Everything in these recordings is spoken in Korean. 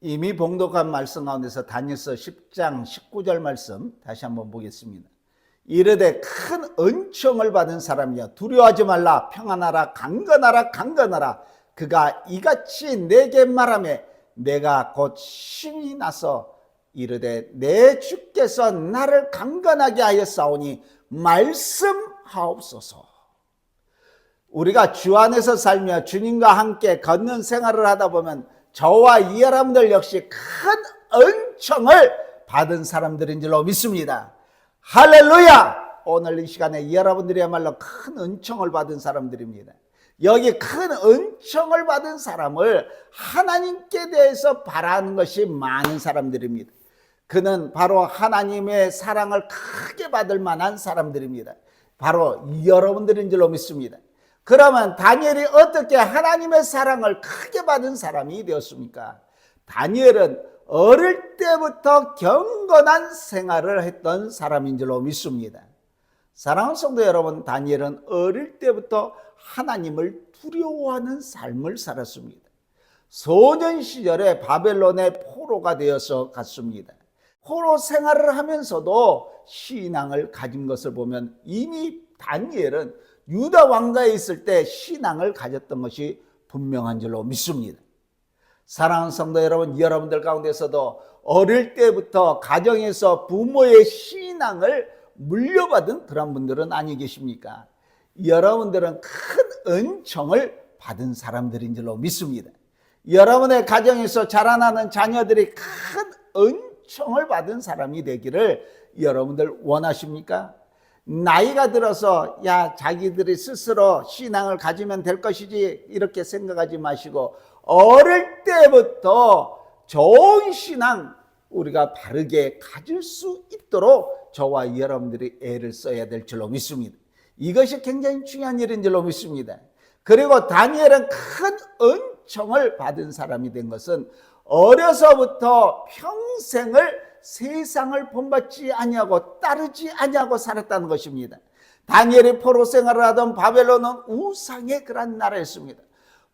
이미 봉독한 말씀 가운데서 다니엘서 10장 19절 말씀 다시 한번 보겠습니다. 이르되 큰 은총을 받은 사람이여 두려워하지 말라. 평안하라. 강건하라. 강건하라. 그가 이같이 내게 말하며 내가 곧 신이 나서 이르되 내 주께서 나를 강건하게 하였사오니 말씀하옵소서. 우리가 주 안에서 살며 주님과 함께 걷는 생활을 하다 보면 저와 이 여러분들 역시 큰 은총을 받은 사람들인 줄로 믿습니다. 할렐루야! 오늘 이 시간에 여러분들이야말로 큰 은총을 받은 사람들입니다. 여기 큰 은총을 받은 사람을 하나님께 대해서 바라는 것이 많은 사람들입니다. 그는 바로 하나님의 사랑을 크게 받을 만한 사람들입니다. 바로 여러분들인 줄로 믿습니다. 그러면 다니엘이 어떻게 하나님의 사랑을 크게 받은 사람이 되었습니까? 다니엘은 어릴 때부터 경건한 생활을 했던 사람인 줄로 믿습니다. 사랑하는 성도 여러분, 다니엘은 어릴 때부터 하나님을 두려워하는 삶을 살았습니다. 소년 시절에 바벨론의 포로가 되어서 갔습니다. 포로 생활을 하면서도 신앙을 가진 것을 보면 이미 다니엘은 유다 왕가에 있을 때 신앙을 가졌던 것이 분명한 줄로 믿습니다. 사랑하는 성도 여러분, 여러분들 가운데서도 어릴 때부터 가정에서 부모의 신앙을 물려받은 그런 분들은 아니 계십니까? 여러분들은 큰 은총을 받은 사람들인 줄로 믿습니다. 여러분의 가정에서 자라나는 자녀들이 큰 은총을 받은 사람이 되기를 여러분들 원하십니까? 나이가 들어서 야 자기들이 스스로 신앙을 가지면 될 것이지 이렇게 생각하지 마시고 어릴 때부터 좋은 신앙 우리가 바르게 가질 수 있도록 저와 여러분들이 애를 써야 될 줄로 믿습니다. 이것이 굉장히 중요한 일인 줄로 믿습니다. 그리고 다니엘은 큰 은총을 받은 사람이 된 것은 어려서부터 평생을 세상을 본받지 아니하고 따르지 아니하고 살았다는 것입니다. 다니엘이 포로 생활을 하던 바벨론은 우상의 그런 나라였습니다.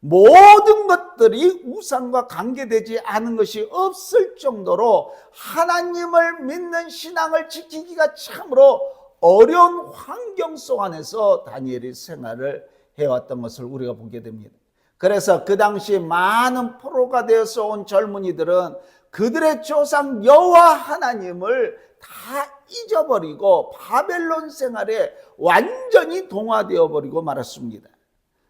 모든 것들이 우상과 관계되지 않은 것이 없을 정도로 하나님을 믿는 신앙을 지키기가 참으로 어려운 환경 속 안에서 다니엘이 생활을 해왔던 것을 우리가 보게 됩니다. 그래서 그 당시 많은 포로가 되어서 온 젊은이들은 그들의 조상 여호와 하나님을 다 잊어버리고 바벨론 생활에 완전히 동화되어 버리고 말았습니다.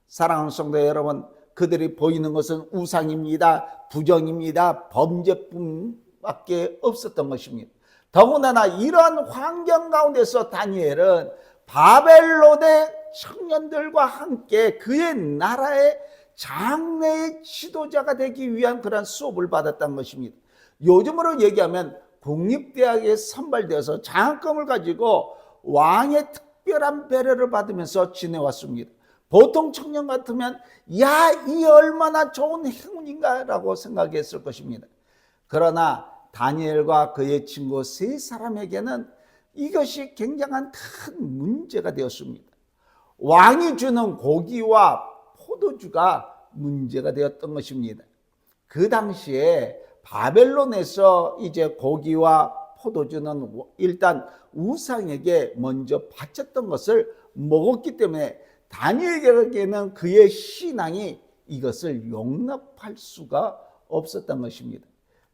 사랑하는 성도 여러분, 그들이 보이는 것은 우상입니다. 부정입니다. 범죄뿐밖에 없었던 것입니다. 더군다나 이러한 환경 가운데서 다니엘은 바벨론의 청년들과 함께 그의 나라의 장래의 지도자가 되기 위한 그런 수업을 받았던 것입니다. 요즘으로 얘기하면 국립대학에 선발되어서 장학금을 가지고 왕의 특별한 배려를 받으면서 지내왔습니다. 보통 청년 같으면 야, 이 얼마나 좋은 행운인가라고 생각했을 것입니다. 그러나 다니엘과 그의 친구 세 사람에게는 이것이 굉장한 큰 문제가 되었습니다. 왕이 주는 고기와 포도주가 문제가 되었던 것입니다. 그 당시에 바벨론에서 이제 고기와 포도주는 일단 우상에게 먼저 바쳤던 것을 먹었기 때문에 다니엘에게는 그의 신앙이 이것을 용납할 수가 없었던 것입니다.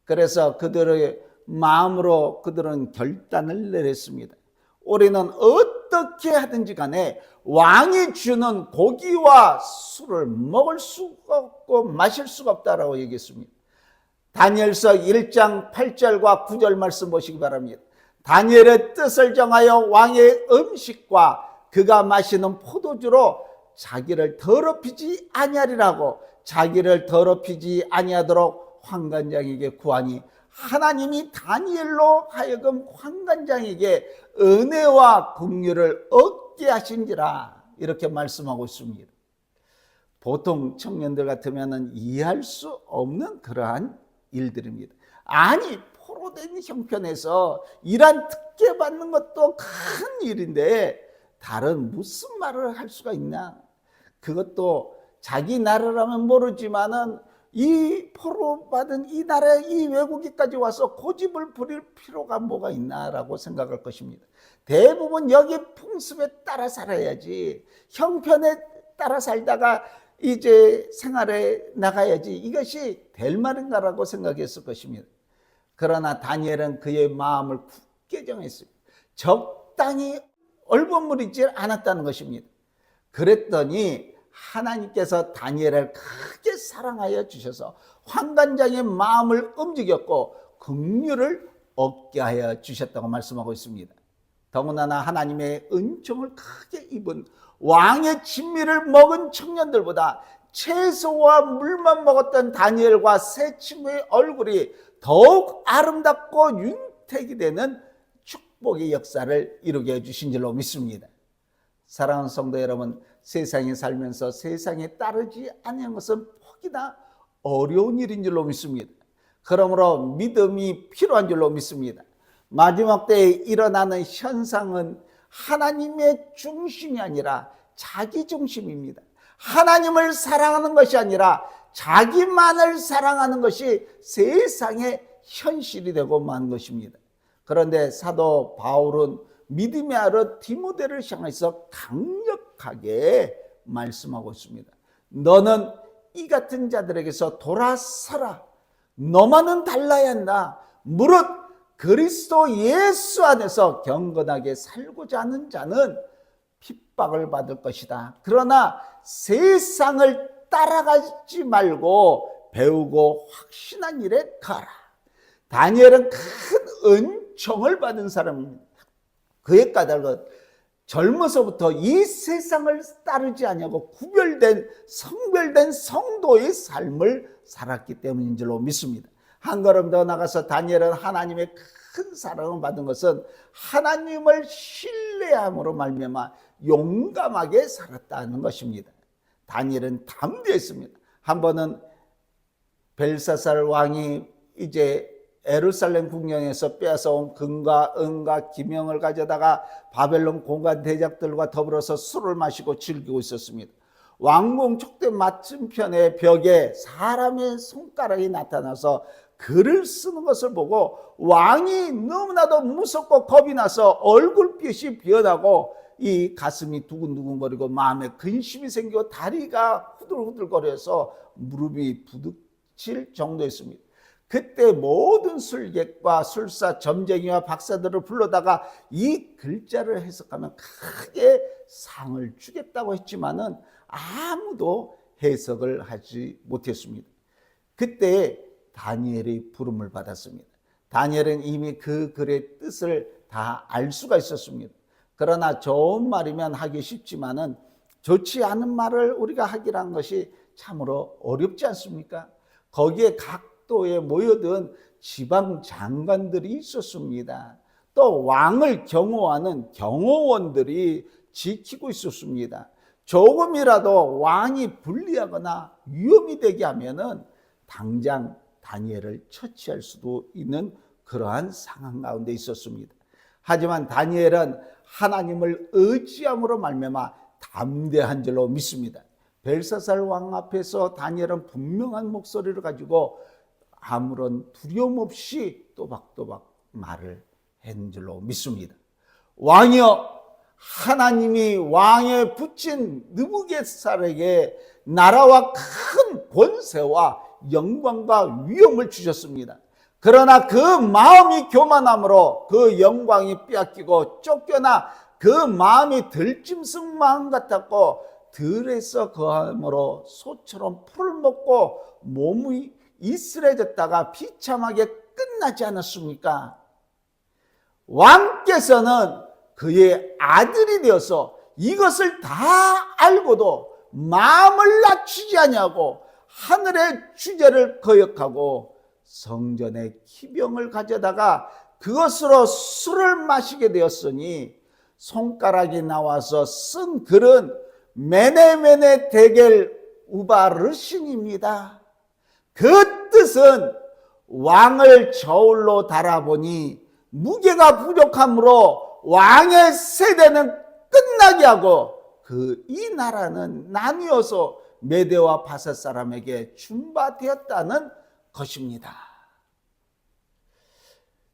그래서 그들의 마음으로 그들은 결단을 내렸습니다. 우리는 어 떻게 하든지 간에 왕이 주는 고기와 술을 먹을 수가 없고 마실 수가 없다라고 얘기했습니다. 다니엘서 1장 8절과 9절 말씀 보시기 바랍니다. 다니엘의 뜻을 정하여 왕의 음식과 그가 마시는 포도주로 자기를 더럽히지 아니하리라고 자기를 더럽히지 아니하도록 황관장에게 구하니 하나님이 다니엘로 하여금 황관장에게 은혜와 긍휼을 얻게 하신지라 이렇게 말씀하고 있습니다. 보통 청년들 같으면 이해할 수 없는 그러한 일들입니다. 아니 포로된 형편에서 이란 특혜 받는 것도 큰 일인데 다른 무슨 말을 할 수가 있나? 그것도 자기 나라라면 모르지만은 이 포로 받은 이 나라에 이 외국인까지 와서 고집을 부릴 필요가 뭐가 있나라고 생각할 것입니다. 대부분 여기 풍습에 따라 살아야지 형편에 따라 살다가 이제 생활에 나가야지 이것이 될 말인가라고 생각했을 것입니다. 그러나 다니엘은 그의 마음을 굳게 정했습니다. 적당히 얼버무리지 않았다는 것입니다. 그랬더니 하나님께서 다니엘을 크게 사랑하여 주셔서 환관장의 마음을 움직였고 긍휼을 얻게 하여 주셨다고 말씀하고 있습니다. 더군다나 하나님의 은총을 크게 입은 왕의 진미를 먹은 청년들보다 채소와 물만 먹었던 다니엘과 세 친구의 얼굴이 더욱 아름답고 윤택이 되는 축복의 역사를 이루게 해주신 줄로 믿습니다. 사랑하는 성도 여러분, 세상에 살면서 세상에 따르지 않는 것은 혹이나 어려운 일인 줄로 믿습니다. 그러므로 믿음이 필요한 줄로 믿습니다. 마지막 때에 일어나는 현상은 하나님의 중심이 아니라 자기 중심입니다. 하나님을 사랑하는 것이 아니라 자기만을 사랑하는 것이 세상의 현실이 되고 만 것입니다. 그런데 사도 바울은 믿음의 아를 디모데를 향해서 강력 하게 말씀하고 있습니다. 너는 이 같은 자들에게서 돌아서라. 너만은 달라야 한다. 무릇 그리스도 예수 안에서 경건하게 살고자 하는 자는 핍박을 받을 것이다. 그러나 세상을 따라가지 말고 배우고 확신한 일에 가라. 다니엘은 큰 은총을 받은 사람입니다. 그의 까닭은 젊어서부터 이 세상을 따르지 아니하고 구별된 성별된 성도의 삶을 살았기 때문인 줄로 믿습니다. 한 걸음 더 나가서 다니엘은 하나님의 큰 사랑을 받은 것은 하나님을 신뢰함으로 말미암아 용감하게 살았다는 것입니다. 다니엘은 담대했습니다. 한 번은 벨사살 왕이 이제 에루살렘 국령에서 빼앗아온 금과 은과 기명을 가져다가 바벨론 공간 대작들과 더불어서 술을 마시고 즐기고 있었습니다. 왕궁 촉대 맞은편의 벽에 사람의 손가락이 나타나서 글을 쓰는 것을 보고 왕이 너무나도 무섭고 겁이 나서 얼굴빛이 변하고 이 가슴이 두근두근거리고 마음에 근심이 생기고 다리가 후들후들거려서 무릎이 부딪힐 정도였습니다. 그때 모든 술객과 술사, 점쟁이와 박사들을 불러다가 이 글자를 해석하면 크게 상을 주겠다고 했지만은 아무도 해석을 하지 못했습니다. 그때 다니엘의 부름을 받았습니다. 다니엘은 이미 그 글의 뜻을 다 알 수가 있었습니다. 그러나 좋은 말이면 하기 쉽지만은 좋지 않은 말을 우리가 하기란 것이 참으로 어렵지 않습니까? 거기에 각 도에 모여든 지방 장관들이 있었습니다. 또 왕을 경호하는 경호원들이 지키고 있었습니다. 조금이라도 왕이 불리하거나 위험이 되게 하면은 당장 다니엘을 처치할 수도 있는 그러한 상황 가운데 있었습니다. 하지만 다니엘은 하나님을 의지함으로 말미암아 담대한 줄로 믿습니다. 벨사살 왕 앞에서 다니엘은 분명한 목소리를 가지고 아무런 두려움 없이 또박또박 말을 한 줄로 믿습니다. 왕이여 하나님이 왕에 붙인 느부겟살에게 나라와 큰 권세와 영광과 위엄을 주셨습니다. 그러나 그 마음이 교만함으로 그 영광이 빼앗기고 쫓겨나 그 마음이 들짐승 마음 같았고 들에서 거함으로 소처럼 풀을 먹고 몸이 이슬해졌다가 비참하게 끝나지 않았습니까? 왕께서는 그의 아들이 되어서 이것을 다 알고도 마음을 낮추지 아니하고 하늘의 주제를 거역하고 성전에 기병을 가져다가 그것으로 술을 마시게 되었으니 손가락이 나와서 쓴 글은 메네메네 대겔 우바르신입니다. 그 뜻은 왕을 저울로 달아보니 무게가 부족하므로 왕의 세대는 끝나게 하고 그 이 나라는 나뉘어서 메대와 바사 사람에게 준바되었다는 것입니다.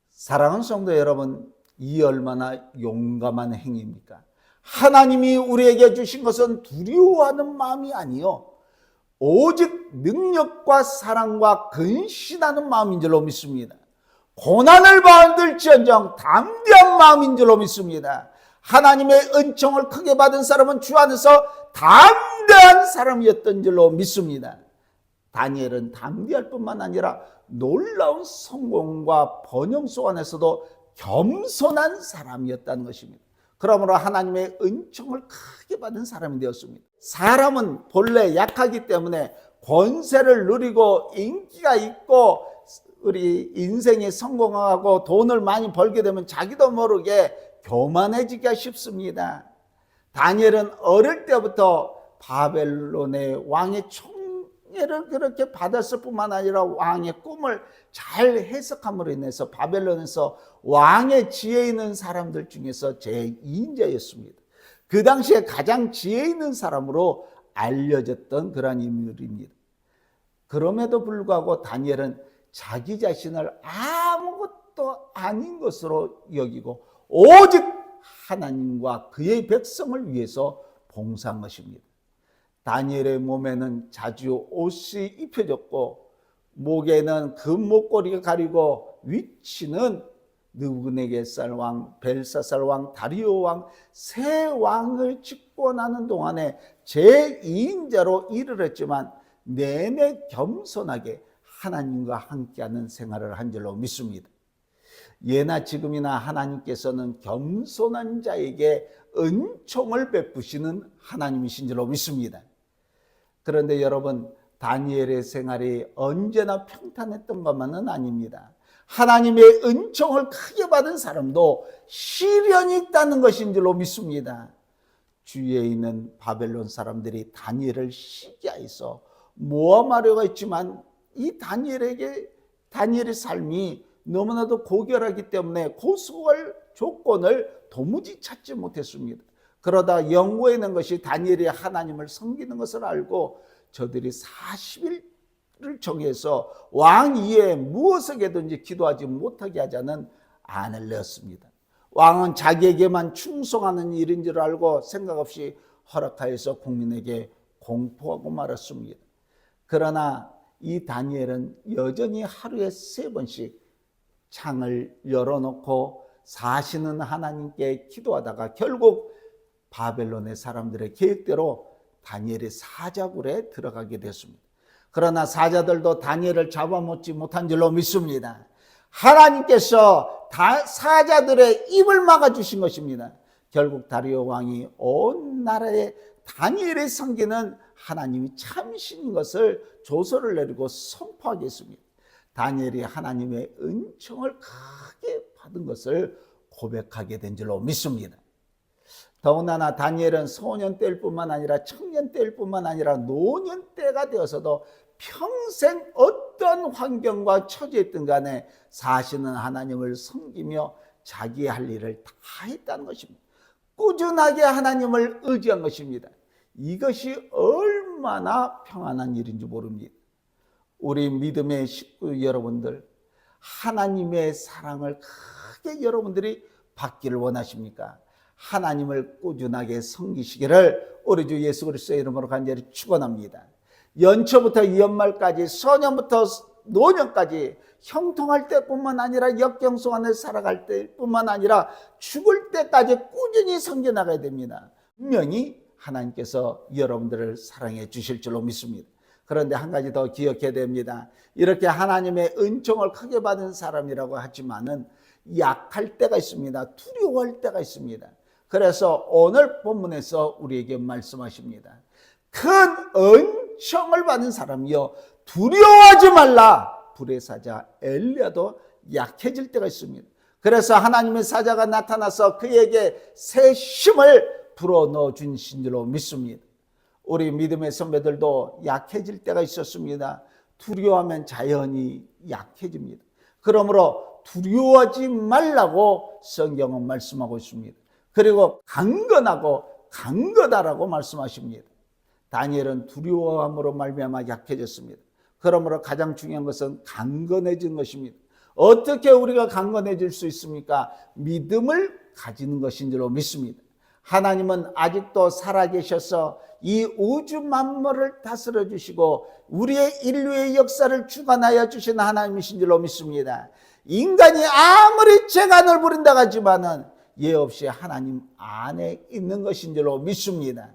사랑하는 성도 여러분, 이 얼마나 용감한 행위입니까? 하나님이 우리에게 주신 것은 두려워하는 마음이 아니요. 오직 능력과 사랑과 근신하는 마음인 줄로 믿습니다. 고난을 받을지언정 담대한 마음인 줄로 믿습니다. 하나님의 은총을 크게 받은 사람은 주 안에서 담대한 사람이었던 줄로 믿습니다. 다니엘은 담대할 뿐만 아니라 놀라운 성공과 번영 속 안에서도 겸손한 사람이었다는 것입니다. 그러므로 하나님의 은총을 크게 받은 사람이 되었습니다. 사람은 본래 약하기 때문에 권세를 누리고 인기가 있고 우리 인생이 성공하고 돈을 많이 벌게 되면 자기도 모르게 교만해지기가 쉽습니다. 다니엘은 어릴 때부터 바벨론의 왕의 총 애를 그렇게 받았을 뿐만 아니라 왕의 꿈을 잘 해석함으로 인해서 바벨론에서 왕의 지혜 있는 사람들 중에서 제2인자였습니다. 그 당시에 가장 지혜 있는 사람으로 알려졌던 그러한 인물입니다. 그럼에도 불구하고 다니엘은 자기 자신을 아무것도 아닌 것으로 여기고 오직 하나님과 그의 백성을 위해서 봉사한 것입니다. 다니엘의 몸에는 자주 옷이 입혀졌고 목에는 금 목걸이가 가리고 위치는 느부네게살 왕, 벨사살 왕, 다리오 왕, 세 왕을 집권하는 동안에 제2인자로 일을 했지만 내내 겸손하게 하나님과 함께하는 생활을 한 줄로 믿습니다. 예나 지금이나 하나님께서는 겸손한 자에게 은총을 베푸시는 하나님이신 줄로 믿습니다. 그런데 여러분, 다니엘의 생활이 언제나 평탄했던 것만은 아닙니다. 하나님의 은총을 크게 받은 사람도 시련이 있다는 것인 줄로 믿습니다. 주위에 있는 바벨론 사람들이 다니엘을 시기하여서 모함하려고 했지만 이 다니엘에게 다니엘의 삶이 너무나도 고결하기 때문에 고소할 조건을 도무지 찾지 못했습니다. 그러다 연구해 낸 것이 다니엘이 하나님을 섬기는 것을 알고 저들이 40일을 정해서 왕 이에 무엇에게든지 기도하지 못하게 하자는 안을 내었습니다. 왕은 자기에게만 충성하는 일인 줄 알고 생각 없이 허락하여서 국민에게 공포하고 말았습니다. 그러나 이 다니엘은 여전히 하루에 세 번씩 창을 열어놓고 사시는 하나님께 기도하다가 결국 바벨론의 사람들의 계획대로 다니엘의 사자굴에 들어가게 됐습니다. 그러나 사자들도 다니엘을 잡아먹지 못한 줄로 믿습니다. 하나님께서 사자들의 입을 막아주신 것입니다. 결국 다리오 왕이 온 나라에 다니엘의 섬기는 하나님이 참신인 것을 조서를 내리고 선포하겠습니다. 다니엘이 하나님의 은총을 크게 받은 것을 고백하게 된 줄로 믿습니다. 더군다나 다니엘은 소년 때일 뿐만 아니라 청년 때일 뿐만 아니라 노년 때가 되어서도 평생 어떤 환경과 처지에 있든 간에 사시는 하나님을 섬기며 자기 할 일을 다 했다는 것입니다. 꾸준하게 하나님을 의지한 것입니다. 이것이 얼마나 평안한 일인지 모릅니다. 우리 믿음의 식구 여러분들, 하나님의 사랑을 크게 여러분들이 받기를 원하십니까? 하나님을 꾸준하게 섬기시기를 우리 주 예수 그리스도의 이름으로 간절히 축원합니다. 연초부터 연말까지 소년부터 노년까지 형통할 때뿐만 아니라 안에 살아갈 때뿐만 아니라 죽을 때까지 꾸준히 섬겨 나가야 됩니다. 분명히 하나님께서 여러분들을 사랑해 주실 줄로 믿습니다. 그런데 한 가지 더 기억해야 됩니다. 이렇게 하나님의 은총을 크게 받은 사람이라고 하지만은 약할 때가 있습니다. 두려워할 때가 있습니다. 그래서 오늘 본문에서 우리에게 말씀하십니다. 큰 은총을 받은 사람이요 두려워하지 말라. 불의 사자 엘리야도 약해질 때가 있습니다. 그래서 하나님의 사자가 나타나서 그에게 새 힘을 불어 넣어 주신 줄로 믿습니다. 우리 믿음의 선배들도 약해질 때가 있었습니다. 두려워하면 자연히 약해집니다. 그러므로 두려워하지 말라고 성경은 말씀하고 있습니다. 그리고 강건하고 강거다라고 말씀하십니다. 다니엘은 두려워함으로 말미암아 약해졌습니다. 그러므로 가장 중요한 것은 강건해진 것입니다. 어떻게 우리가 강건해질 수 있습니까? 믿음을 가지는 것인 줄로 믿습니다. 하나님은 아직도 살아계셔서 이 우주 만물을 다스려 주시고 우리의 인류의 역사를 주관하여 주신 하나님이신 줄로 믿습니다. 인간이 아무리 재간을 부린다 하지만은 예 없이 하나님 안에 있는 것인 줄로 믿습니다.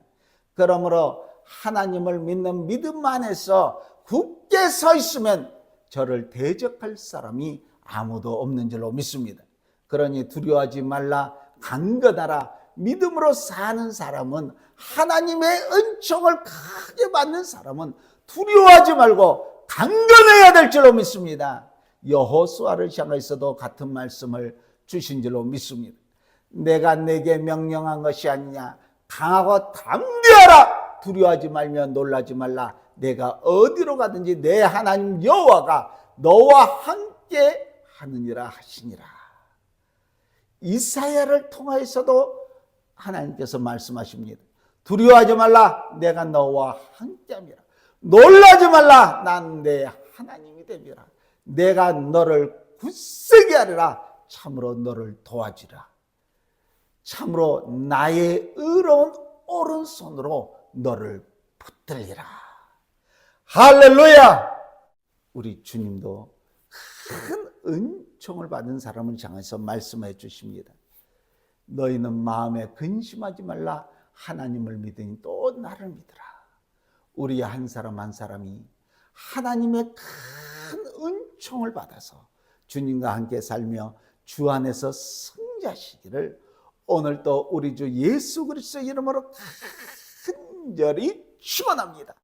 그러므로 하나님을 믿는 믿음 안에서 굳게 서 있으면 저를 대적할 사람이 아무도 없는 줄로 믿습니다. 그러니 두려워하지 말라 강건하라 믿음으로 사는 사람은 하나님의 은총을 크게 받는 사람은 두려워하지 말고 강건해야 될 줄로 믿습니다. 여호수아를 향해서도 같은 말씀을 주신 줄로 믿습니다. 내가 내게 명령한 것이 아니냐. 강하고 담대하라. 두려워하지 말며 놀라지 말라. 내가 어디로 가든지 내 하나님 여호와가 너와 함께 하느니라 하시니라. 이사야를 통하여서도 하나님께서 말씀하십니다. 두려워하지 말라. 내가 너와 함께함이라. 놀라지 말라. 난 내 하나님이 됨이라. 내가 너를 굳세게 하리라. 참으로 너를 도와주라 참으로 나의 의로운 오른손으로 너를 붙들리라. 할렐루야! 우리 주님도 큰 은총을 받은 사람을 향해서 말씀해 주십니다. 너희는 마음에 근심하지 말라. 하나님을 믿으니 또 나를 믿으라. 우리 한 사람 한 사람이 하나님의 큰 은총을 받아서 주님과 함께 살며 주 안에서 승자시기를 오늘 또 우리 주 예수 그리스도 이름으로 간절히 축원합니다.